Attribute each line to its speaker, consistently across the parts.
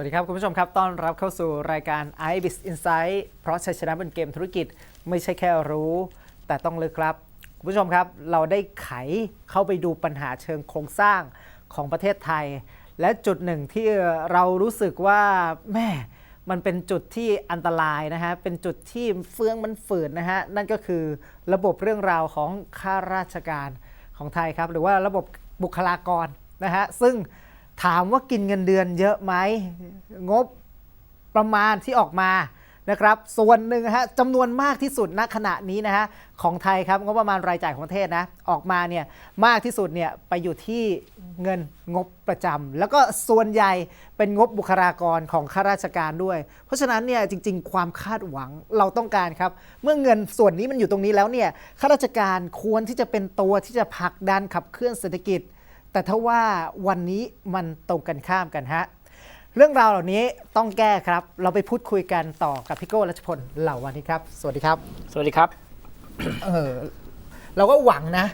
Speaker 1: วัสดีครับ คุณผู้ชมครับ ต้อนรับเข้าสู่รายการ i b i s Insight เพราะชัยชนะบนเกมธุรกิจไม่ใช่แค่รู้ แต่ต้องลึกครับ คุณผู้ชมครับ เราได้ไขเข้าไปดูปัญหาเชิงโครงสร้างของประเทศไทย และจุดหนึ่งที่เรารู้สึกว่าแม่มันเป็นจุดที่อันตรายนะฮะ เป็นจุดที่เฟืองมันฝืนนะฮะ นั่นก็คือระบบเรื่องราวของข้าราชการของไทยครับ หรือว่าระบบบุคลากรนะฮะ ซึ่ง ถามว่ากินเงินเดือนเยอะไหมงบประมาณที่ออกมานะครับส่วนหนึ่งฮะจำนวนมากที่สุดณขณะนี้นะฮะของไทยครับงบประมาณรายจ่ายของประเทศนะออกมาเนี่ยมากที่สุดเนี่ยไปอยู่ที่เงินงบประจำแล้วก็ส่วนใหญ่เป็นงบบุคลากรของข้าราชการด้วย เพราะฉะนั้นเนี่ยจริง ๆ ความคาดหวังเราต้องการครับ เมื่อเงินส่วนนี้มันอยู่ตรงนี้แล้วเนี่ยข้าราชการควรที่จะเป็นตัวที่จะผลักดันขับเคลื่อนเศรษฐกิจ แต่ถ้าว่าวันนี้มันตรงกันข้ามกันฮะ เรื่องราวเหล่านี้ต้องแก้ครับ เราไปพูดคุยกันต่อกับพี่โก้รัชพลเหล่าวันนี้ครับ สวัสดีครับ
Speaker 2: สวัสดีครับ
Speaker 1: เออเราก็หวังนะ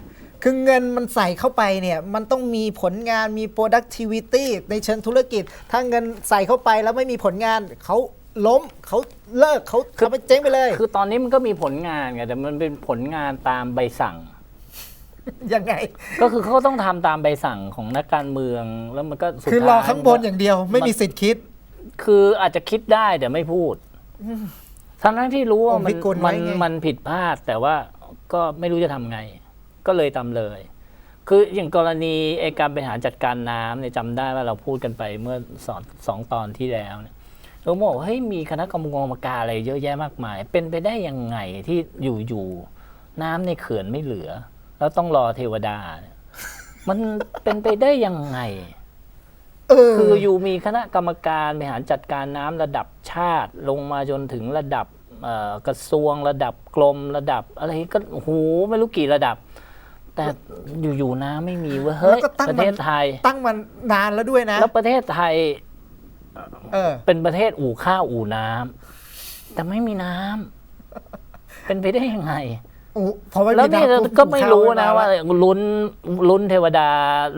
Speaker 1: คือเงินมันใส่เข้าไปเนี่ย มันต้องมีผลงานมี productivity ในเชิงธุรกิจ ถ้าเงินใส่เข้าไปแล้วไม่มีผลงานเขาล้มเขาเลิกเขา
Speaker 2: คือ
Speaker 1: เขาไปเจ๊งไปเลย
Speaker 2: คือตอนนี้มันก็มีผลงานไงแต่มันเป็นผลงานตามใบสั่ง
Speaker 1: ยังไง
Speaker 2: ก็คือเขาต้องทำตามใบสั่งของนักการเมืองแล้วมันก็สุด
Speaker 1: คือรอ
Speaker 2: ท้ย
Speaker 1: ข้างบนอย่างเดียว ไม่มีสิทธิ์คิด
Speaker 2: คืออาจจะคิดได้แต่ไม่พูดทั้งนั้นที่รู้ว่า
Speaker 1: ผม
Speaker 2: มั
Speaker 1: พิ
Speaker 2: น
Speaker 1: กลไว้
Speaker 2: มัน
Speaker 1: ไง
Speaker 2: มันผิดพลาดแต่ว่าก็ไม่รู้จะทำไง ก็เลยทำเลย คืออย่างกรณีไอการบริหารจัดการน้ำเนี่ยจำได้ว่าเราพูดกันไปเมื่อสองสองตอนที่แล้วเนี่ยเราบอกว่าเฮ้ยมีคณะกรรมการอะไรเยอะแยะมากมาย เป็นไปได้ยังไงที่อยู่อยู่ๆน้ำในเขื่อนไม่เหลือ แล้วต้องรอเทวดาเนี่ยมันเป็นไปได้ยังไง
Speaker 1: เออ
Speaker 2: คืออยู่มีคณะกรรมการบริหารจัดการน้ำระดับชาติ ลงมาจนถึงระดับเอ่อกระทรวงระดับกรมระดับ อะไรก็โอ้โหไม่รู้กี่ระดับ แต่อยู่ๆน้ำไม่มีเว้ยเฮ้ย
Speaker 1: แล้วก็ตั้ง
Speaker 2: ประเทศ
Speaker 1: มัน
Speaker 2: ไทย
Speaker 1: ตั้งมานานแล้วด้วยนะ
Speaker 2: แล้วประเทศไทย
Speaker 1: เออ
Speaker 2: เป็นประเทศอู่ข้าวอู่น้ำแต่ไม่มีน้ำเป็นไปได้ยังไง
Speaker 1: อู้ พอไม่
Speaker 2: แล้ว
Speaker 1: มี
Speaker 2: นี่
Speaker 1: น้ำปุ๊บ
Speaker 2: ก็ไม่รู้นะ
Speaker 1: ข้
Speaker 2: ว่า
Speaker 1: แล้
Speaker 2: ลุ้นลุ้นเทวดา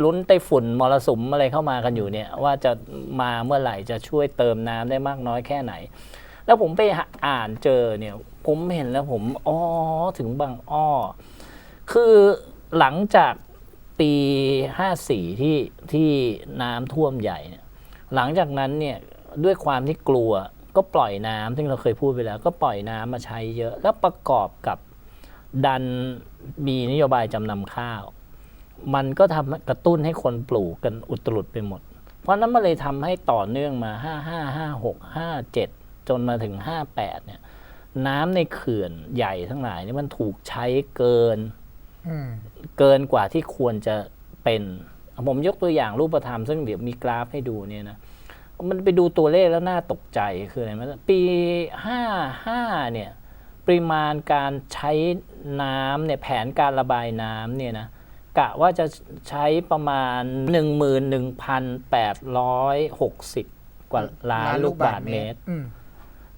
Speaker 2: ลุ้นไต้ฝุ่นมรสุมอะไรเข้ามากันอยู่เนี่ย ว่าจะมาเมื่อไหร่จะช่วยเติมน้ำได้มากน้อยแค่ไหน แล้วผมไปหาอ่านเจอเนี่ย ผมเห็นแล้วผมอ๋อถึงบางอ้อ คือหลังจากปีห้าสี่ที่ที่น้ำท่วมใหญ่เนี่ยหลังจากนั้นเนี่ยด้วยความที่กลัวก็ปล่อยน้ำซึ่งเราเคยพูดไปแล้ว ก็ปล่อยน้ำมาใช้เยอะ แล้วประกอบกับ ดันมีนโยบายจำนำข้าว มันก็ทำกระตุ้นให้คนปลูกกันอุตรุดไปหมด เพราะนั้นมันเลยทำให้ต่อเนื่องมา 5 5 5 6 5 7 จนมาถึง 58 เนี่ย น้ำในเขื่อนใหญ่ทั้งหลายเนี่ยมันถูกใช้เกิน
Speaker 1: อืม
Speaker 2: เกินกว่าที่ควรจะเป็นผมยกตัวอย่างรูปธรรมซึ่งเดี๋ยวมีกราฟให้ดูเนี่ยนะมันไปดูตัวเลขแล้วน่าตกใจคืออะไรไหมปีห้าห้าเนี่ย ปริมาณการใช้ น้ำเนี่ยแผนการระบายน้ำเนี่ยนะกะว่าจะใช้ประมาณ 11,860 กว่าล้านลูกบาทเมตร
Speaker 1: อืม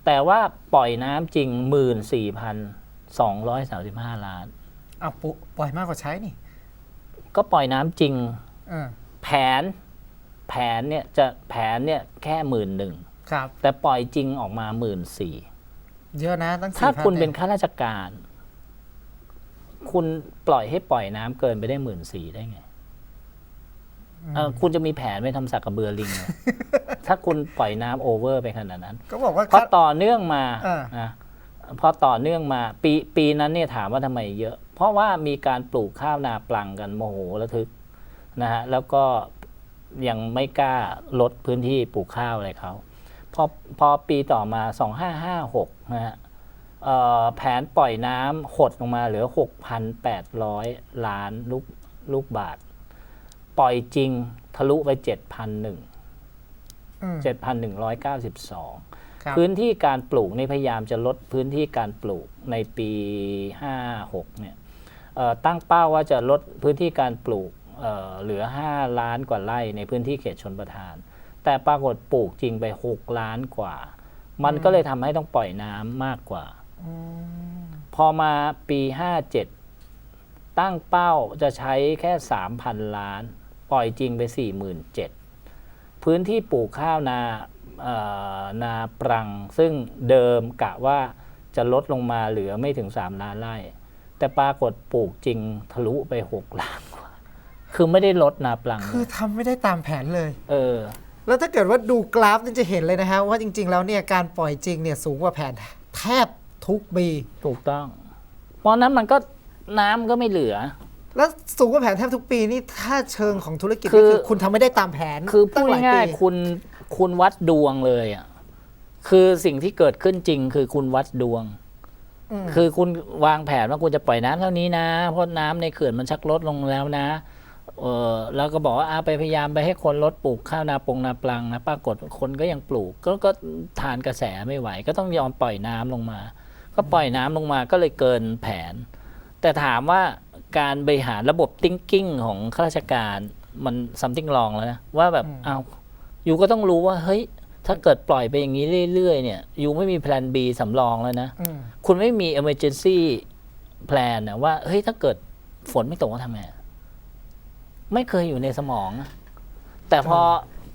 Speaker 2: แต่ว่าปล่อยน้ำจริง 14,235 ล้าน
Speaker 1: เอาปุปล่อยมากกว่าใช้นี่
Speaker 2: ก็ปล่อยน้ำจริง
Speaker 1: เออ
Speaker 2: แผนแผนเนี่ยจะแผนเนี่ยแค่หมื่นหนึ่ง
Speaker 1: ครับ
Speaker 2: แต่ปล่อยจริงออกมาหมื่นสี่
Speaker 1: เยอะนะตั้ง
Speaker 2: ถ้า
Speaker 1: 4,000
Speaker 2: คุณเป็น
Speaker 1: อง
Speaker 2: ข้าราชการ คุณปล่อยให้ปล่อยน้ำเกินไปได้หมื่นสี่ได้ไงเออคุณจะมีแผนไปทำสักกระเบือลิงเหรอ ถ้าคุณปล่อยน้ำโอเวอร์ไปขนาดนั้น
Speaker 1: ก็บอกว่า
Speaker 2: พอต่อเนื่องมา
Speaker 1: เออ
Speaker 2: นะพอต่อเนื่องมาปีปีนั้นเนี่ยถามว่าทำไมเยอะ เพราะว่ามีการปลูกข้าวนาปลังกันโมโหระทึกนะฮะแล้วก็ยังไม่กล้าลดพื้นที่ปลูกข้าวอะไรเขาพอพอปีต่อมา 2556นะฮะเอ่อ แผนปล่อยน้ำหดลงมาเหลือ 6,800 ล้านลูกลูกบาท ปล่อยจริงทะลุไป 7,001
Speaker 1: อืม
Speaker 2: 7,192
Speaker 1: ครับ
Speaker 2: พื้นที่การปลูกนี่พยายามจะลดพื้นที่การปลูกในปี 56 เนี่ยเอ่อตั้งเป้าว่าจะลดพื้นที่การปลูกเอ่อเหลือ 5 ล้านกว่าไร่ในพื้นที่เขตชนประทาน แต่ปรากฏปลูกจริงไป 6 ล้านกว่า มันก็เลยทำให้ต้องปล่อยน้ำมากกว่า
Speaker 1: อืม
Speaker 2: พอมาปี 57 ตั้งเป้าจะใช้แค่ 3,000 ล้าน ปล่อยจริงไป 47,000 พื้นที่ปลูกข้าวนาเอ่อนาปรัง ซึ่งเดิมกะว่าจะลดลงมาเหลือไม่ถึง 3 ล้านไร่ แต่ปรากฏปลูกจริงทะลุไป 6 ล้านกว่า คือไม่ได้ลดนาปรัง
Speaker 1: คือทำไม่ได้ตามแผนเลย
Speaker 2: เออ
Speaker 1: แล้วถ้าเกิดว่าดูกราฟนี่จะเห็นเลยนะฮะว่าจริง ๆ แล้วเนี่ยการปล่อยจริงเนี่ยสูงกว่าแผนแทบ ทุกปี
Speaker 2: ถูกต้อง เพราะนั้นมันก็น้ำก็ไม่เหลือ
Speaker 1: แล้วสูงกว่าแผนแทบทุกปีนี่ถ้าเชิงของธุรกิจ
Speaker 2: คื
Speaker 1: นี่
Speaker 2: อ
Speaker 1: คือคุณทำไม่ได้ตามแผน
Speaker 2: คือพู
Speaker 1: ตั้
Speaker 2: ด
Speaker 1: งหลาย
Speaker 2: ง่าย
Speaker 1: ปี
Speaker 2: ๆคุณคุณวัดดวงเลยอะคือสิ่งที่เกิดขึ้นจริง คือคุณวัดดวง
Speaker 1: ม
Speaker 2: คือคุณวางแผนว่าคุณจะปล่อยน้ำเท่านี้นะ เพราะน้ำในเขื่อนมันชักลดลงแล้วนะ เออแล้วก็บอกว่าอาไปพยายามไปให้คนลดปลูกข้าวนาปงนาปลังนะปรากฏคนก็ยังปลูก ก็ก็ทานกระแสไม่ไหว ก็ต้องยอมปล่อยน้ำลงมา ก็ปล่อยน้ำลงมาก็เลยเกินแผน แต่ถามว่าการบริหารระบบ thinking ของข้าราชการมัน something wrong แล้วนะ ว่าแบบเอาอยู่ก็ต้องรู้ว่า เฮ้ย ถ้าเกิดปล่อยไปอย่างนี้เรื่อยๆ เนี่ยอยู่ไม่มีแผน B สำรองแล้วนะ
Speaker 1: อืม
Speaker 2: คุณไม่มี emergency plan นะว่า เฮ้ย ถ้าเกิดฝนไม่ตกก็ทำไงไม่เคยอยู่ในสมองอะแต่พอ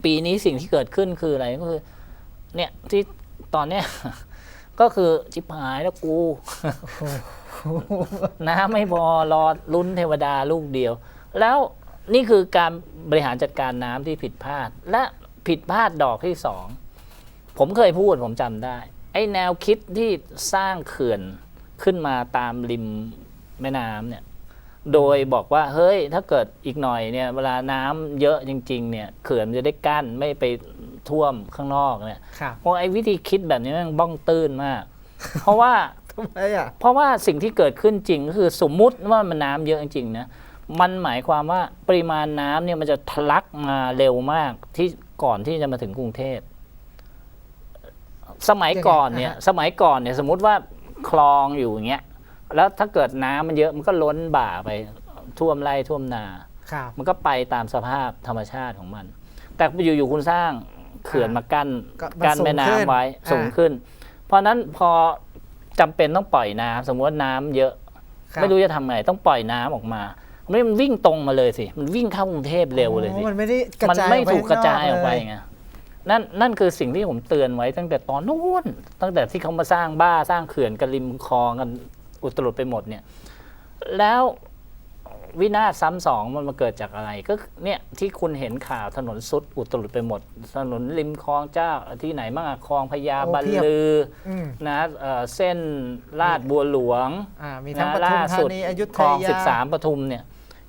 Speaker 2: ปีนี้สิ่งที่เกิดขึ้นคืออะไรก็คือ เนี่ยที่ตอนเนี้ย ก็คือชิบหายแล้วกูน้ำไม่พอรอลุ้นเทวดาลูกเดียว แล้วนี่คือการบริหารจัดการน้ำที่ผิดพลาด และผิดพลาดดอกที่สองผมเคยพูดผมจำได้ ไอ้แนวคิดที่สร้างเขื่อนขึ้นมาตามริมแม่น้ำเนี่ย โดยบอกว่าเฮ้ยถ้าเกิดอีกหน่อยเนี่ยเวลาน้ำเยอะจริงๆเนี่ยเขื่อนมันจะได้กั้นไม่ไปท่วมข้างนอกเนี่ย
Speaker 1: ครับ
Speaker 2: เพราะไอ้วิธีคิดแบบนี้มันบ้องตื้นมาก เพราะว่า
Speaker 1: ทำไมอะ
Speaker 2: เพราะว่าสิ่งที่เกิดขึ้นจริงก็คือสมมุติว่ามันน้ำเยอะจริงๆนะมันหมายความว่าปริมาณน้ำเนี่ยมันจะทะลักมาเร็วมากที่ก่อนที่จะมาถึงกรุงเทพสมัยก่อนเนี่ย
Speaker 1: ยังไงอะฮะ
Speaker 2: สมัยก่อนเนี่ยสมมุติว่าคลองอยู่อย่างเงี้ย แล้วถ้าเกิดน้ำมันเยอะมันก็ล้นบ่าไปท่วมไร่ท่วมนา
Speaker 1: ครับ
Speaker 2: มันก็ไปตามสภาพธรรมชาติของมัน แต่อยู่ๆคุณสร้างเขื่อนมากั้น
Speaker 1: ก็มัน
Speaker 2: กั้น
Speaker 1: สูง
Speaker 2: แม่
Speaker 1: ขึ้น
Speaker 2: น้ำไว้
Speaker 1: อ่า
Speaker 2: สูงขึ้น เพราะฉะนั้นพอจำเป็นต้องปล่อยน้ำสมมติว่าน้ำเยอะ
Speaker 1: คบ
Speaker 2: ไม่รู้จะทำไงต้องปล่อยน้ำออกมาไม่มันวิ่งตรงมาเลยสิ มันวิ่งเข้ากรุงเทพเร็วเลยสิ
Speaker 1: อ๋อมันไม่ได้กระ
Speaker 2: มัน
Speaker 1: จาย
Speaker 2: ไม่
Speaker 1: ออ
Speaker 2: ถูกกระจายออกไป
Speaker 1: ข้งน
Speaker 2: ไงนั่นนั่นคือสิ่งที่ผมเตือนไว้ตั้งแต่ตอนนู้นตั้งแต่ที่เขามาสร้างบ้าสร้างเขื่อนกันริมคลองกัน อุตรุดไปหมดเนี่ยแล้ววินาศซ้ำสองมันมาเกิดจากอะไร ก็เนี่ยที่คุณเห็นข่าวถนนสุดอุตรุดไปหมด ถนนริมคลองเจ้าที่ไหนบ้างอะคลองพญา
Speaker 1: โอ้
Speaker 2: บัน
Speaker 1: เพียบ
Speaker 2: ลือ
Speaker 1: อืม
Speaker 2: นะเอ่อเส้นลาดบัวหลวง
Speaker 1: อ่ามีทั้ง
Speaker 2: นะ
Speaker 1: ปทุม
Speaker 2: ล่า
Speaker 1: ธา
Speaker 2: สุด
Speaker 1: นีอยุธ
Speaker 2: คลอง
Speaker 1: ยา
Speaker 2: สิบสามปทุมเนี่ย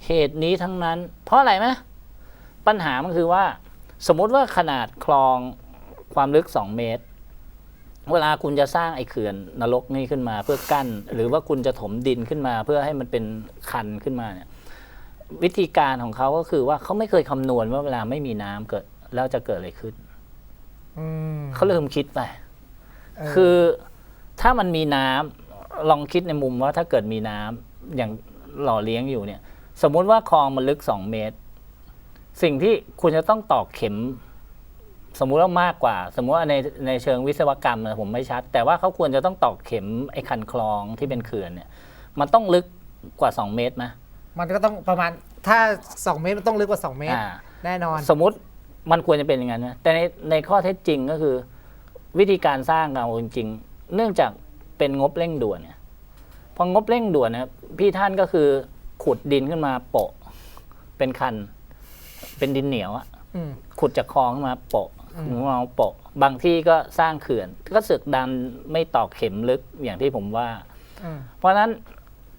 Speaker 2: เหตุนี้ทั้งนั้น เพราะอะไรไหมปัญหามันคือว่า สมมุติว่าขนาดคลองความลึก 2 เมตร เวลาคุณจะสร้างไอ้เขื่อนนรกนี่ขึ้นมาเพื่อกั้น หรือว่าคุณจะถมดินขึ้นมา เพื่อให้มันเป็นคันขึ้นมาเนี่ยวิธีการของเขาก็คือว่าเขาไม่เคยคำนวณว่าเวลาไม่มีน้ำเกิดแล้วจะเกิดอะไรขึ้น
Speaker 1: อืม
Speaker 2: เขาลืมคิดไป
Speaker 1: เออ
Speaker 2: คือถ้ามันมีน้ำลองคิดในมุมว่าถ้าเกิดมีน้ำอย่างหล่อเลี้ยงอยู่เนี่ย สมมุติว่าคลองมันลึกสองเมตร สิ่งที่คุณจะต้องตอกเข็ม สมมุติว่ามากกว่า สมมุติว่าในในเชิงวิศวกรรมนะผมไม่ชัด แต่ว่าเขาควรจะต้องตอกเข็มไอ้คันคลองที่เป็นเขื่อนเนี่ย มันต้องลึกกว่า 2 เมตรไหม
Speaker 1: มันก็ต้องประมาณถ้า 2 เมตรมันต้องลึกกว่า 2 เมตร
Speaker 2: อ่า
Speaker 1: แน่นอน
Speaker 2: สมมุติมันควรจะเป็นอย่างนั้นนะแต่ในในข้อเท็จจริงก็คือ วิธีการสร้างเราจริงๆเนื่องจากเป็นงบเร่งด่วนเนี่ยพองบเร่งด่วนนะครับพี่ท่านก็คือขุดดินขึ้นมาโปะ เป็นคัน เป็นดินเหนียวอะ
Speaker 1: อืม
Speaker 2: ขุดจากคลองขึ้นมาโปะ
Speaker 1: อืม
Speaker 2: ขุดมาโปะบางที่ก็สร้างเขื่อน ก็สึกดันไม่ตอกเข็มลึกอย่างที่ผมว่า
Speaker 1: อืม
Speaker 2: เพราะฉะนั้น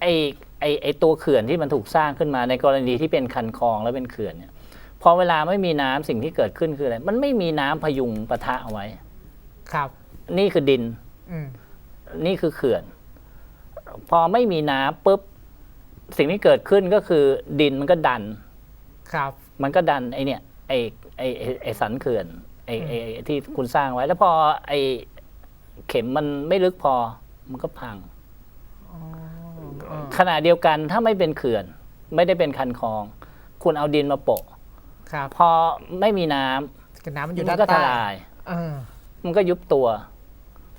Speaker 2: ไอ้ไอ้ไอ้ตัวเขื่อนที่มันถูกสร้างขึ้นมาในกรณีที่เป็นคันคลองแล้วเป็นเขื่อนเนี่ยพอเวลาไม่มีน้ำสิ่งที่เกิดขึ้นคืออะไร มันไม่มีน้ำพยุงปะทะเอาไว้
Speaker 1: ครับ
Speaker 2: นี่คือดิน
Speaker 1: อืม
Speaker 2: นี่คือเขื่อน พอไม่มีน้ำปุ๊บ สิ่งที่เกิดขึ้นก็คือ ดินมันก็ดัน
Speaker 1: ครับ
Speaker 2: มันก็ดันไอเนี่ยไอไอไอ้ไอสันเขื่อน ไอไอไอ้ที่คุณสร้างไว้ แล้วพอไอเข็มมันไม่ลึกพอ มันก็พัง
Speaker 1: อ๋อ
Speaker 2: ขณะเดียวกันถ้าไม่เป็นเขื่อน ไม่ได้เป็นคันคลอง คุณเอาดินมาโปะ
Speaker 1: ครับ
Speaker 2: พอไม่มีน้ำ
Speaker 1: คือน้ำมันอยู่
Speaker 2: มั
Speaker 1: ด้าน
Speaker 2: ก็ท
Speaker 1: ใต้
Speaker 2: ลาย
Speaker 1: เออ
Speaker 2: มันก็ยุบตัว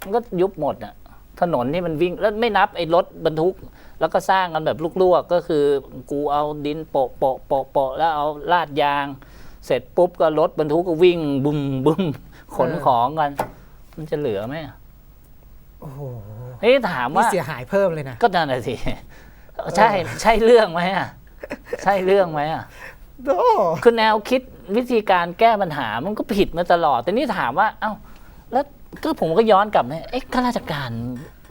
Speaker 2: มันก็ยุบหมดอะ ถนนที่มันวิ่งแล้วไม่นับไอ้รถบรรทุก แล้วก็สร้างกันแบบลวกๆก็คือ กูเอาดินโปะโปะโปะโปะแล้วเอาลาดยาง เสร็จปุ๊บก็รถบรรทุกก็วิ่งบุ้มบุ้มขนของกัน มันจะเหลือไหมอะ
Speaker 1: โอ้โห
Speaker 2: เฮ้ยถาม
Speaker 1: นี่
Speaker 2: ว่า
Speaker 1: เสียหายเพิ่มเลยนะ
Speaker 2: ก็นั่นแหะสิใช่ใช่เรื่องไหมอะใช่เรื่องไหมอะ
Speaker 1: โอ้
Speaker 2: คือแนวคิดวิธีการแก้ปัญหามันก็ผิดมาตลอด แต่นี่ถามว่า เอ้า แล้วก็ผมก็ย้อนกลับมาเอ๊ะข้าราชการ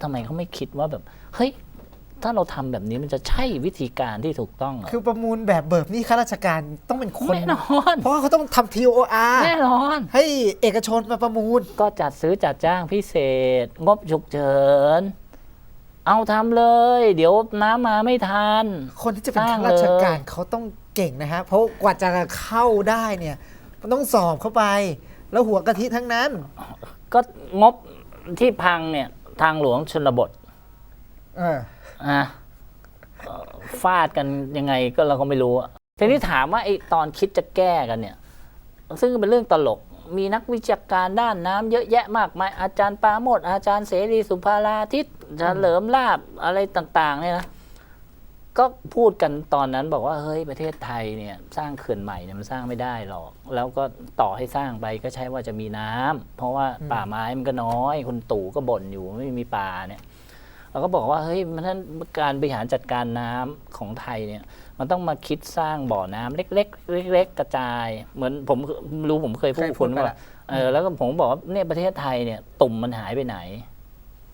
Speaker 2: ทำไมเขาไม่คิดว่าแบบ เฮ้ย ถ้าเราทำแบบนี้มันจะใช่วิธีการที่ถูกต้องเหรอ
Speaker 1: คือประมูลแบบเบิกหนี่ข้าราชการต้องเป็นคน
Speaker 2: แน่นอน
Speaker 1: เพราะว่าเขาต้องทำ TOR
Speaker 2: แน่นอน
Speaker 1: ให้เอกชนมาประมูล
Speaker 2: ก็จัดซื้อจัดจ้างพิเศษ งบฉุกเฉินเอาทำเลย เดี๋ยวน้ำมาไม่ทัน
Speaker 1: คนที่จะเป็น
Speaker 2: สร้าง
Speaker 1: ข้าราชการ
Speaker 2: เลย
Speaker 1: เขาต้องเก่งนะฮะเพราะกว่าจะเข้าได้เนี่ยมันต้องสอบเข้าไป แล้วหัวกะทิทั้งนั้น
Speaker 2: ก็งบที่พังเนี่ยทางหลวงชนบท
Speaker 1: เออ
Speaker 2: อะเอ่อฟาดกันยังไงก็เราก็ไม่รู้อะทีนี้ถามว่าไอ้ตอนคิดจะแก้กันเนี่ย ซึ่งเป็นเรื่องตลกมีนักวิชาการด้านน้ำเยอะแยะมากมายอาจารย์ปราโมดอาจารย์เสรีสุภาราทิตเฉลิมลาบอะไรต่าง ๆ เนี่ยนะก็พูดกันตอนนั้นบอกว่าเฮ้ยประเทศไทยเนี่ย สร้างเขื่อนใหม่เนี่ยมันสร้างไม่ได้หรอก แล้วก็ต่อให้สร้างไปก็ใช่ว่าจะมีน้ำเพราะว่าป่าไม้มันก็น้อยคุณตู่ก็บ่นอยู่ไม่มีป่าเนี่ย เราก็บอกว่าเฮ้ยมันนั้นการบริหารจัดการน้ำของไทยเนี่ยมันต้องมาคิดสร้างบ่อน้ำเล็กๆเล็กๆกระจาย เหมือนผมรู้ผมเคยพูด
Speaker 1: เคยพู
Speaker 2: คุ
Speaker 1: ด
Speaker 2: ณ
Speaker 1: ไป
Speaker 2: ว่า
Speaker 1: ละ
Speaker 2: เออแล้วก็ผมบอกว่าเนี่ยประเทศไทยเนี่ยตุ่มมันหายไปไหน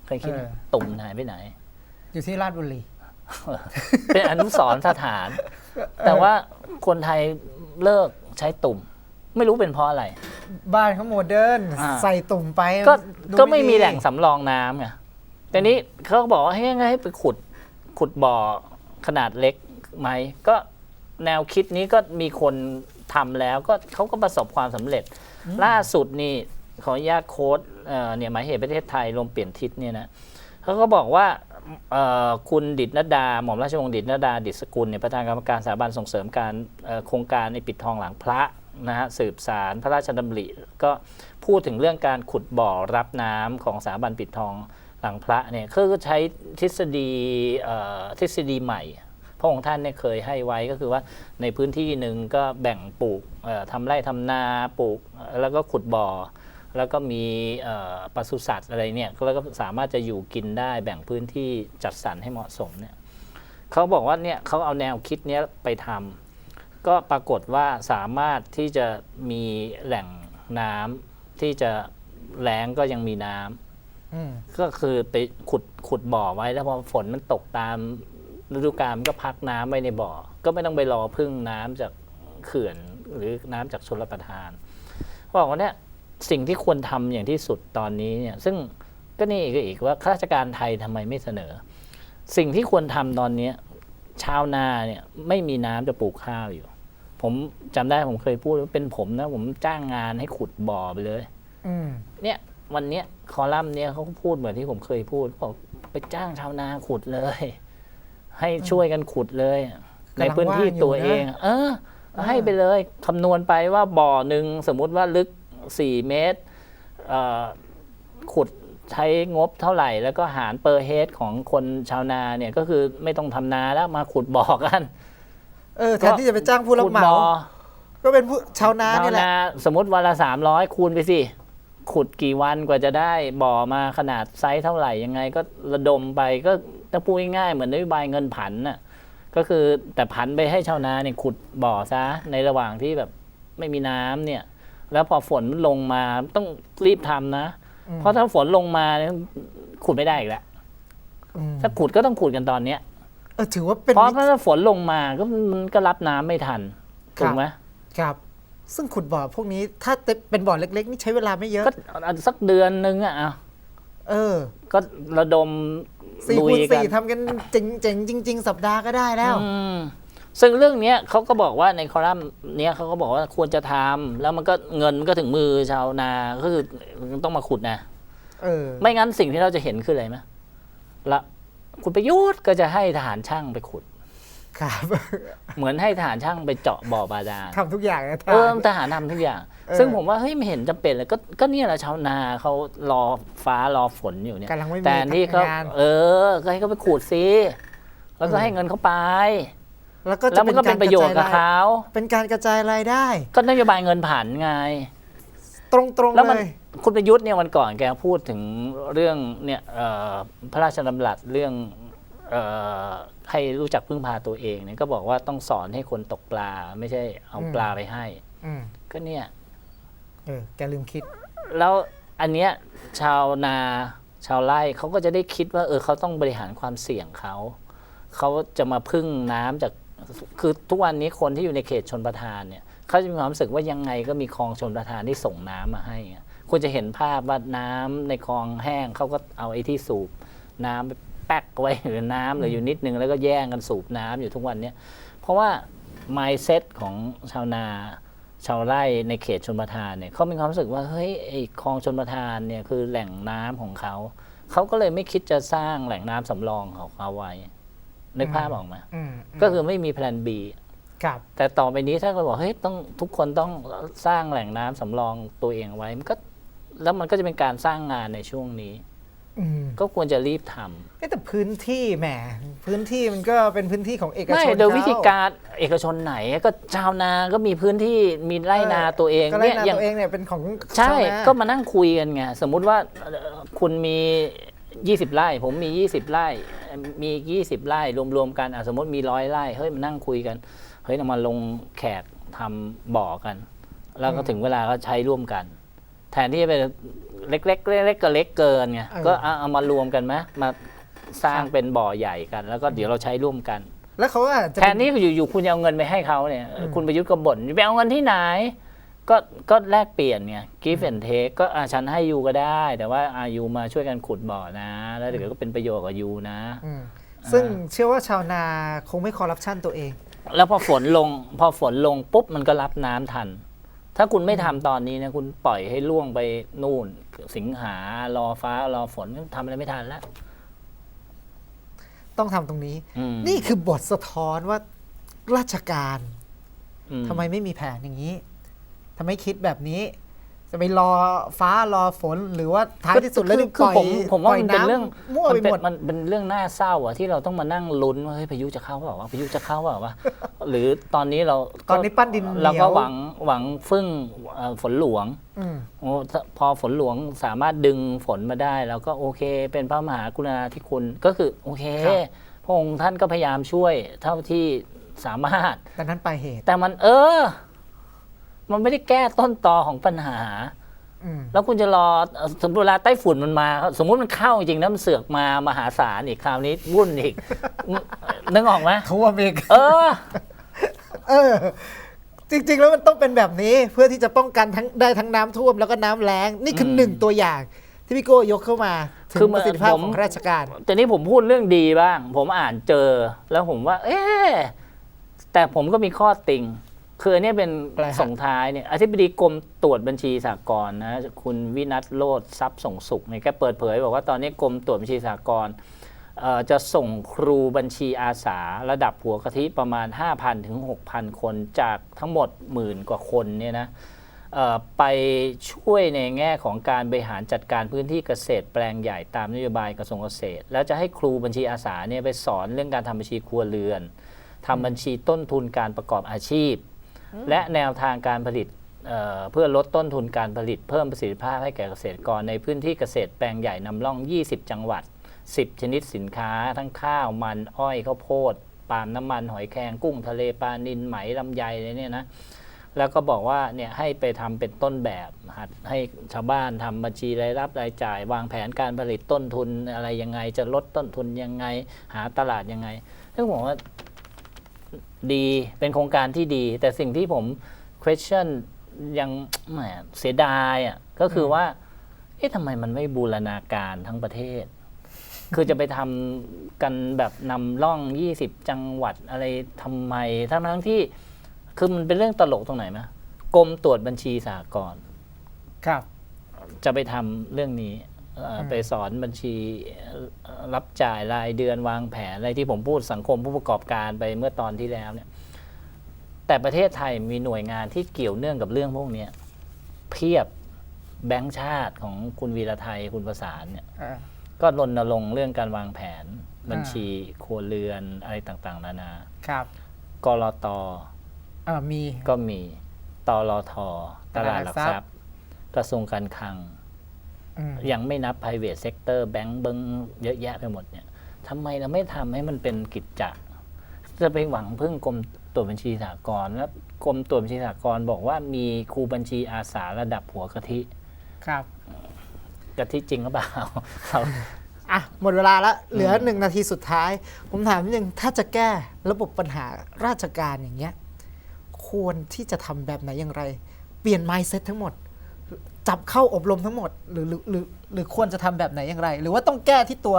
Speaker 2: เคยคิดไหม
Speaker 1: เออ
Speaker 2: ตุ่มมันหายไปไหน
Speaker 1: อยู่ที่ราชบุรี
Speaker 2: เป็นอนุสรณ์สถาน แต่ว่าคนไทยเลิกใช้ตุ่ม ไม่รู้เป็นเพราะอะไร
Speaker 1: บ้านเขาโมเดิร์น
Speaker 2: อ่า
Speaker 1: ใส่ตุ่มไป
Speaker 2: ก็
Speaker 1: ดู
Speaker 2: ก็ไม่มี
Speaker 1: ดี
Speaker 2: แหล่งสำรองน้ำไง แต่นี้เขาก็บอกว่าให้ให้ไปขุดขุดบ่อขนาดเล็กไหมก็แนวคิดนี้ก็มีคนทำแล้วก็เขาก็ประสบความสำเร็จ ล่าสุดนี่ขออนุญาตโค้ดเอ่อเนี่ยหมายเหตุประเทศไทยลมเปลี่ยนทิศเนี่ยนะเขาก็บอกว่าเอ่อคุณดิษนดา หม่อมราชวงศ์ดิษนดา ดิษสกุลเนี่ยประธานกรรมการสถาบันส่งเสริมการเอ่อโครงการในปิดทองหลังพระนะฮะสืบสารพระราชดำริ ก็พูดถึงเรื่องการขุดบ่อรับน้ำของสถาบันปิดทอง หลังพระเนี่ยคือใช้ทฤษฎีทฤษฎีใหม่ พระองค์ท่านเนี่ยเคยให้ไว้ก็คือว่าในพื้นที่หนึ่งก็แบ่งปลูกเอ่อทำไร่ทำนาปลูกแล้วก็ขุดบ่อ แล้วก็มีปศุสัตว์อะไรเนี่ยแล้วก็สามารถจะอยู่กินได้แบ่งพื้นที่จัดสรรให้เหมาะสมเนี่ยเขาบอกว่าเนี่ยเขาเอาแนวคิดเนี้ยไปทำก็ปรากฏว่าสามารถที่จะมีแหล่งน้ำที่จะแล้งก็ยังมีน้ำ
Speaker 1: อืม
Speaker 2: ก็คือไปขุดขุดบ่อไว้แล้วพอฝนมันตกตามฤดูกาลมันก็พักน้ำไว้ในบ่อ ก็ไม่ต้องไปรอพึ่งน้ำจากเขื่อนหรือน้ำจากชลประทานบอกว่าเนี่ยสิ่งที่ควรทำอย่างที่สุดตอนนี้เนี่ย ซึ่งก็นี่ก็อีกว่าข้าราชการไทยทำไมไม่เสนอ สิ่งที่ควรทำตอนเนี้ยชาวนาเนี่ยไม่มีน้ำจะปลูกข้าวอยู่ ผมจำได้ผมเคยพูดว่าเป็นผมนะ ผมจ้างงานให้ขุดบ่อไปเลย
Speaker 1: อืม
Speaker 2: เนี่ย วันเนี้ย คอลัมน์เนี้ยเขาก็พูดเหมือนที่ผมเคยพูดบอกไปจ้างชาวนาขุดเลย ให้ช่วยกันขุดเลย ในพื้นที่ตัวเอง เออ ให้ไปเลยคำนวณไปว่าบ่อหนึ่งสมมุติว่าลึกสี่เมตรเอ่อขุดใช้งบเท่าไหร่ แล้วก็หารเปอร์เฮดของคนชาวนาเนี่ยก็คือไม่ต้องทำนาแล้วมาขุดบ่อกัน
Speaker 1: เออแทนที่จะไปจ้างผู้รับ
Speaker 2: ขุด
Speaker 1: เหมา
Speaker 2: บ่อ
Speaker 1: ก็เป็นผู้ชาวนา
Speaker 2: ชาว
Speaker 1: เนี่ยแหละ
Speaker 2: นาสมมติวันละสามร้อยคูณไปสิ ขุดกี่วันกว่าจะได้บ่อมาขนาดไซส์เท่าไหร่ยังไงก็ระดมไปก็ถ้าพูดง่ายๆเหมือนนโยบายเงินผันน่ะก็คือแต่ผันไปให้ชาวนาเนี่ยขุดบ่อซะในระหว่างที่แบบไม่มีน้ำเนี่ย แล้วพอฝนมันลงมาต้องรีบทำนะ
Speaker 1: อืม
Speaker 2: เพราะถ้าฝนลงมาเนี่ยขุดไม่ได้อีกแล้ว
Speaker 1: อืม
Speaker 2: ถ้าขุดก็ต้องขุดกันตอนเนี้ย
Speaker 1: เออถือว่าเป็น
Speaker 2: เพราะ
Speaker 1: วิธี
Speaker 2: ถ้าฝนลงมาก็มันก็รับน้ำไม่ทันถูกไหม
Speaker 1: ครับ ซึ่งขุดบ่อพวกนี้ถ้าเป็นบ่อเล็ก ๆ นี่ใช้เวลาไม่เยอะ
Speaker 2: ก็สักเดือนนึงอะเอา
Speaker 1: เออ
Speaker 2: ก็ระดม
Speaker 1: สี่
Speaker 2: ลุ
Speaker 1: คู
Speaker 2: ย
Speaker 1: ณ
Speaker 2: กั
Speaker 1: สี่
Speaker 2: น
Speaker 1: ทำกันเจ๋งๆจริง ๆ สัปดาห์ก็ได้แล้ว
Speaker 2: อืมซึ่งเรื่องเนี้ยเขาก็บอกว่าในคอลัมน์เนี้ยเขาก็บอกว่าควรจะทำแล้วมันก็เงินมันก็ถึงมือชาวนาก็คือต้องมาขุดนะ
Speaker 1: เออ
Speaker 2: ไม่งั้นสิ่งที่เราจะเห็นคืออะไรไหมละคุณประยุทธ์ก็จะให้ทหารช่างไปขุด
Speaker 1: ครับ
Speaker 2: เหมือนให้ทหารช่างไปเจาะบ่อบาดาล
Speaker 1: ทำทุกอย่างนะ
Speaker 2: เออ
Speaker 1: ท่าน
Speaker 2: ทหารทำทุกอย่าง
Speaker 1: เออ
Speaker 2: ซึ่งผมว่าเฮ้ยไม่เห็นจำเป็นเลยก็ก็เนี่ยแหละชาวนาเขารอฟ้ารอฝนอยู่เนี่ย
Speaker 1: กำลังไม่มี
Speaker 2: แต่ที่เขา
Speaker 1: งาน
Speaker 2: เออ ก็ให้เขาไปขูดซิแล้วก็
Speaker 1: เออ
Speaker 2: ให้เงินเขาไป
Speaker 1: แล้วก็
Speaker 2: แล้
Speaker 1: จะ
Speaker 2: วมันก็เป็นประโยชน์กับเขา
Speaker 1: เป็นการกระจายรายได้
Speaker 2: ก็นโยบายเงินผ่านไง
Speaker 1: ตรงๆ
Speaker 2: แล้วมัน
Speaker 1: เลย
Speaker 2: คุณประยุทธ์เนี่ยวันก่อนแกพูดถึงเรื่องเนี่ยเอ่อพระราชดำรัสเรื่องเอ่อ ให้รู้จักพึ่งพาตัวเองเนี่ยก็บอกว่าต้องสอนให้คนตกปลา ไม่ใช่เอา
Speaker 1: อืม
Speaker 2: ปลาไปให้
Speaker 1: อืม
Speaker 2: ก็เนี่ย
Speaker 1: เออแกลืมคิด
Speaker 2: แล้วอันเนี้ยชาวนาชาวไร่เขาก็จะได้คิดว่า เออเขาต้องบริหารความเสี่ยงเขา เขาจะมาพึ่งน้ำจากคือทุกวันนี้คนที่อยู่ในเขตชนประทานเนี่ยเขาจะมีความรู้สึกว่ายังไงก็มีคลองชนประทานที่ส่งน้ำมาให้อะคุณจะเห็นภาพว่าน้ำในคลองแห้งเขาก็เอาไอ้ที่สูบน้ำไปแป๊กไว้หรือน้ำเหลืออยู่นิดนึงแล้วก็แย่งกันสูบน้ำอยู่ทุกวันเนี้ยเพราะว่า mindset ของชาวนาชาวไร่ในเขตชนประทานเนี่ยเขามีความรู้สึกว่าเฮ้ยไอ้คลองชนประทานเนี่ยคือแหล่งน้ำของเขาเขาก็เลยไม่คิดจะสร้างแหล่งน้ำสำรองของเขาไว้นึกภาพออกไหม
Speaker 1: อืม
Speaker 2: ก็คือไม่มีแผน B
Speaker 1: ครับ
Speaker 2: แต่ต่อไปนี้ถ้าเราบอกเฮ้ยต้องทุกคนต้องสร้างแหล่งน้ำสำรองตัวเองไว้มันก็แล้วมันก็จะเป็นการสร้างงานในช่วงนี้
Speaker 1: อืม
Speaker 2: ก็ควรจะรีบทำ
Speaker 1: เอ๊ะแต่พื้นที่แหมพื้นที่มันก็เป็นพื้นที่ของเอกช
Speaker 2: ไม่
Speaker 1: น
Speaker 2: โดยวิธี
Speaker 1: เข
Speaker 2: การเอกชนไหนก็ชาวนาก็มีพื้นที่มีไร่นาตัวเอง
Speaker 1: ก็ไร่
Speaker 2: เนี่ย
Speaker 1: นา
Speaker 2: อย่าง
Speaker 1: ตัวเองเนี่ยเป็นของ
Speaker 2: ใช่
Speaker 1: ชาวนา
Speaker 2: ก็มานั่งคุยกันไงสมมุติว่าเอ่อคุณมี 20 ไร่ ผมมี 20 ไร่ มี 20 ไร่รวมๆกันอะสมมติมีร้อยไร่เฮ้ยมานั่งคุยกันเฮ้ยเรามาลงแขกทำบ่อกัน แล้วก็ถึงเวลาก็ใช้ร่วมกัน แทนที่จะเป็นเล็กๆเล็กๆเล็กก็เล็กเกินไงก็เอาเอามารวมกันไหมมาสร้างเป็นบ่อใหญ่กัน แล้วก็เดี๋ยวเราใช้ร่วมกัน
Speaker 1: แล้วเขาก็อาจจะ
Speaker 2: แทนที่อยู่ๆคุณจะเอาเงินไปให้เขาเนี่ยคุณประยุทธ์ก็บ่นไปเอาเงินที่ไหน ก็ก็แลกเปลี่ยนไง give and take ก็อะฉันให้ยูก็ได้ แต่ว่าอายูมาช่วยกันขุดบ่อนะ แล้วเดี๋ยวก็เป็นประโยชน์กับยูนะ
Speaker 1: อืมซึ่งเชื่อว่าชาวนาคงไม่คอร์รัปชันตัวเอง
Speaker 2: แล้วพอฝนลง พอฝนลงปุ๊บมันก็รับน้ำทัน ถ้าคุณไม่ทำตอนนี้นะคุณปล่อยให้ล่วงไปนู่น สิงหารอฟ้ารอฝนทำอะไรไม่ทันแล้ว
Speaker 1: ต้องทำตรงนี้
Speaker 2: อืม
Speaker 1: นี่คือบทสะท้อนว่าราชการ
Speaker 2: อื
Speaker 1: ทำไมไม่มีแผนอย่างนี้ทำไมคิดแบบนี้ จะไปรอฟ้ารอฝนหรือว่าท้ายที่สุดแล้ว
Speaker 2: คือ
Speaker 1: นี่
Speaker 2: คือ
Speaker 1: ปล่อย
Speaker 2: ผมผมว่า
Speaker 1: ปล่ย
Speaker 2: มันเป็นำเรื่อง
Speaker 1: มั่วไป
Speaker 2: มันเป็น
Speaker 1: หมด
Speaker 2: มันเป็นเรื่องน่าเศร้าอะที่เราต้องมานั่งลุ้นว่าเฮ้ยพายุจะเข้าเปล่าวะพายุจะเข้าเปล่าวะหรือตอนนี้เรา
Speaker 1: ตอนนี้ปั้นดินเหนียว
Speaker 2: เราก็หวังหวังฟึ่งเอ่อฝนหลวง
Speaker 1: อืม
Speaker 2: โอ้ถ้าพอฝนหลวงสามารถดึงฝนมาได้เราก็โอเค เป็นพระมหากรุณาธิคุณก็คือโอเค
Speaker 1: ครับ
Speaker 2: พระองค์ท่านก็พยายามช่วยเท่าที่สามารถ
Speaker 1: แต่นั้นปลายเหตุ
Speaker 2: แต่มันเออ มันไม่ได้แก้ต้นตอของปัญหา
Speaker 1: อืม
Speaker 2: แล้วคุณจะรอเอ่อสมมติเวลาไต้ฝุ่นมันมา สมมุติมันเข้าจริงๆนะมันเสือกมามหาศาลอีกคราวนี้วุ่นอีก นึกออกไหม
Speaker 1: ทั่วอเมริกา
Speaker 2: เออ
Speaker 1: เออจริง ๆ แล้วมันต้องเป็นแบบนี้เพื่อที่จะป้องกันทั้งได้ทั้งน้ำท่วมแล้วก็น้ำแล้ง นี่คืออ
Speaker 2: ม
Speaker 1: หนึ่งตัวอย่างที่พี่โก้ยกเข้ามาถึง
Speaker 2: คือมั
Speaker 1: ป
Speaker 2: น
Speaker 1: ระสิทธิภาพ
Speaker 2: ผม
Speaker 1: ของราชการ
Speaker 2: แต่นี้ผมพูดเรื่องดีบ้าง ผมอ่านเจอแล้วผมว่า เอ๊ะแต่ผมก็มีข้อติง คืออันเนี้ยเป็น
Speaker 1: อะไรฮะ
Speaker 2: ส่งท้ายเนี่ยอธิบดีกรมตรวจบัญชีสากลนะคุณวินัทโลดทรัพย์ส่งสุขเนี่ยแกเปิดเผย บอกว่าตอนนี้กรมตรวจบัญชีสากลเอ่อจะส่งครูบัญชีอาสา ระดับหัวกะทิประมาณ 5,000 ถึง 6,000 คนจากทั้งหมดหมื่นกว่าคนเนี่ยนะเอ่อไปช่วยในแง่ของการบริหารจัดการพื้นที่เกษตรแปลงใหญ่ตามนโยบายกระทรวงเกษตร แล้วจะให้ครูบัญชีอาสาเนี่ยไปสอนเรื่องการทำบัญชีครัวเรือน ทำบัญชีต้นทุนการประกอบอาชีพ และแนวทางการผลิตเเพื่อลดต้นทุนการผลิตเพิ่มประสิทธิภาพให้แก่เกษตรกรในพื้นที่เกษตรแปลงใหญ่นำร่อง 20 จังหวัด 10 ชนิดสินค้า ทั้งข้าวมันอ้อยข้าวโพดปาล์มน้ำมันหอยแครงกุ้งทะเลปลานิลไหมลำไยอะไรเนี่ยนะแล้วก็บอกว่าเนี่ยให้ไปทำเป็นต้นแบบหัดให้ชาวบ้านทำบัญชีรายรับรายจ่าย วางแผนการผลิตต้นทุนอะไรยังไง จะลดต้นทุนยังไง หาตลาดยังไงซึ่งผมว่า ดีเป็นโครงการที่ดี แต่สิ่งที่ผม question ยังแหมเสียดายอะก็คือว่า เอ๊ะทำไมมันไม่บูรณาการทั้งประเทศ คือจะไปทำกันแบบนำร่อง 20 จังหวัดอะไรทำไม ทั้งทั้งๆที่ คือมันเป็นเรื่องตลกตรงไหนไหมกรมตรวจบัญชีสากล
Speaker 1: ครับ
Speaker 2: จะไปทำเรื่องนี้เอ่ออ
Speaker 1: ม
Speaker 2: ไปสอนบัญชีเอ่อรับจ่ายรายเดือนวางแผนอะไรที่ผมพูดสังคมผู้ประกอบการไปเมื่อตอนที่แล้วเนี่ย แต่ประเทศไทยมีหน่วยงานที่เกี่ยวเนื่องกับเรื่องพวกเนี้ยเพียบแบงค์ชาติของคุณวีระไทยคุณประสานเนี่ย
Speaker 1: อ่า
Speaker 2: ก็รณรงค์เรื่องการวางแผนบัญชีครัวเรือนอะไรต่างๆ นานา
Speaker 1: ครับ
Speaker 2: กรต
Speaker 1: อ่ามี
Speaker 2: ก็มีตลทตลาดหลัก
Speaker 1: ตลาดหลักทรั
Speaker 2: ทรั
Speaker 1: พ
Speaker 2: พ
Speaker 1: ย์
Speaker 2: ย์ กระทรวงการคลัง
Speaker 1: อืม
Speaker 2: ยังไม่นับ private sector แบงก์เบิงเยอะแยะไปหมดเนี่ยทำไมเราไม่ทำให้มันเป็นกิจจะจะไปหวังพึ่งกรมตรวจบัญชีสากลแล้วกรมตรวจบัญชีสากลบอกว่ามีครูบัญชีอาสาระดับหัวกะทิ
Speaker 1: ครับ
Speaker 2: กะทิจริงหรือเปล่าเรา
Speaker 1: อะหมดเวลาแล้วเหลือหนึ่งนาทีสุดท้าย ผมถามนิดนึงถ้าจะแก้ระบบปัญหาราชการอย่างเงี้ย ควรที่จะทำแบบไหนอย่างไร เปลี่ยน mindset ทั้งหมด จับเข้าอบรมทั้งหมด หรือหรือหรือหรือควรจะทำแบบไหนอย่างไร หรือว่าต้องแก้ที่ตัว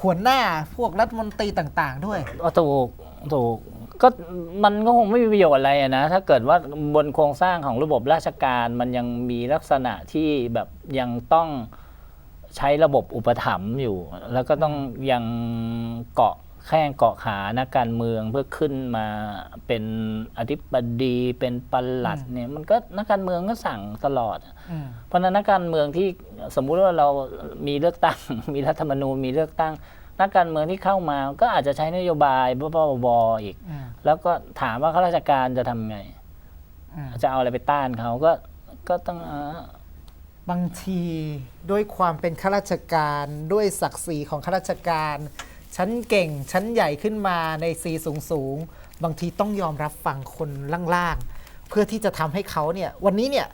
Speaker 1: หัวหน้าพวกรัฐมนตรีต่างๆ ด้วย
Speaker 2: อ๋อถูกถูกก็มันก็คงไม่มีประโยชน์อะไรอะนะ ถ้าเกิดว่าบนโครงสร้างของระบบราชการมันยังมีลักษณะที่แบบยังต้องใช้ระบบอุปถัมภ์อยู่ แล้วก็ต้องยังเกาะ แข้งเกาะขานักการเมืองเพื่อขึ้นมาเป็นอธิบดีเป็นปลัดเนี่ยมันก็นักการเมืองก็สั่งตลอด
Speaker 1: อืม
Speaker 2: เพราะฉะนั้นนักการเมืองที่สมมุติว่าเรามีเลือกตั้ง มีรัฐธรรมนูญมีเลือกตั้ง นักการเมืองที่เข้ามาก็อาจจะใช้นโยบายบ้าๆบอๆอีก
Speaker 1: อืม
Speaker 2: แล้วก็ถามว่าข้าราชการจะทำไง
Speaker 1: อืม
Speaker 2: จะเอาอะไรไปต้านเขาก็ก็ต้องเออบา
Speaker 1: งทีด้วยความเป็นข้าราชการด้วยศักดิ์ศรีของข้าราชการ ชั้นเก่งชั้นใหญ่ขึ้นมาในซีสูงสูงๆบางทีต้องยอมรับฟังคนล่างๆ เพื่อที่จะทำให้เขาเนี่ย วันนี้เนี่ย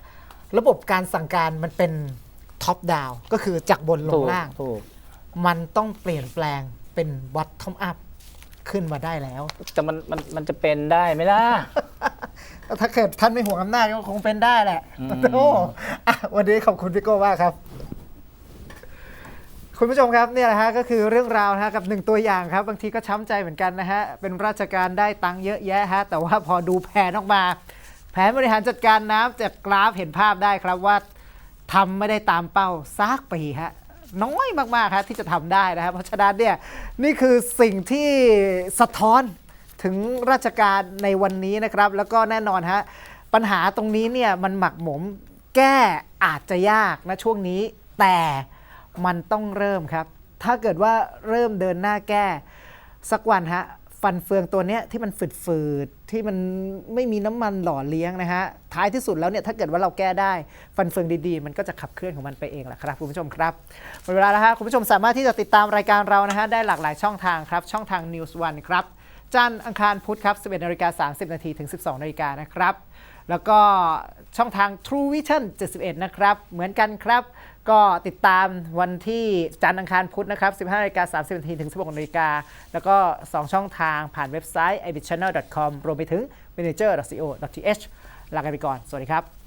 Speaker 1: ระบบการสั่งการมันเป็นท็อปดาวก็คือจากบนล
Speaker 2: ถู
Speaker 1: ง
Speaker 2: ก
Speaker 1: ล่าง
Speaker 2: ถูก
Speaker 1: มันต้องเปลี่ยนแปลงเป็นวัดทอมอัพขึ้นมาได้แล้ว
Speaker 2: แต่มันมันมันจะเป็นได้ไหมล่ะ
Speaker 1: ถ้าเกิดท่านไม่ห่วงอำนาจก็คงเป็นได้แหละ
Speaker 2: อืม
Speaker 1: โอ้อะวันนี้ขอบคุณพี่โก้มากครับ คุณผู้ชมครับเนี่ยแหละฮะก็คือเรื่องราวนะฮะกับหนึ่งตัวอย่างครับ บางทีก็ช้ำใจเหมือนกันนะฮะเป็นราชการได้ตังค์เยอะแยะฮะแต่ว่าพอดูแผนออกมา แผนบริหารจัดการน้ำจากกราฟเห็นภาพได้ครับว่าทำไม่ได้ตามเป้าซากปีฮะน้อยมากๆครับที่จะทำได้นะครับเพราะฉะนั้นเนี่ยนี่คือสิ่งที่สะท้อนถึงราชการในวันนี้นะครับ แล้วก็แน่นอนฮะปัญหาตรงนี้เนี่ยมันหมักหมมแก้อาจจะยากนะช่วงนี้แต่ มันต้องเริ่มครับ ถ้าเกิดว่าเริ่มเดินหน้าแก้ สักวันฮะฟันเฟืองตัวเนี้ยที่มันฝืดๆที่มันไม่มีน้ำมันหล่อเลี้ยงนะฮะท้ายที่สุดแล้วเนี่ยถ้าเกิดว่าเราแก้ได้ฟันเฟืองดีๆ มันก็จะขับเคลื่อนของมันไปเองแหละครับคุณผู้ชมครับหมดเวลาแล้วฮะคุณผู้ชมสามารถที่จะติดตามรายการเรานะฮะได้หลากหลายช่องทางครับ ช่องทาง News One ครับจันทร์อังคารพุธครับ 11นาฬิกา30 นาทีถึง 12นาฬิกานะครับ แล้วก็ช่องทาง True Vision 71 นะครับ เหมือนกันครับ ก็ติดตามวันที่จันทร์อังคารพุธนะครับ 15นาฬิกา30นาทีถึง 16นาฬิกาแล้วก็ 2 ช่องทางผ่านเว็บไซต์ ibitchannel.com รวมไปถึง manager.co.th ลากันไปก่อน สวัสดีครับ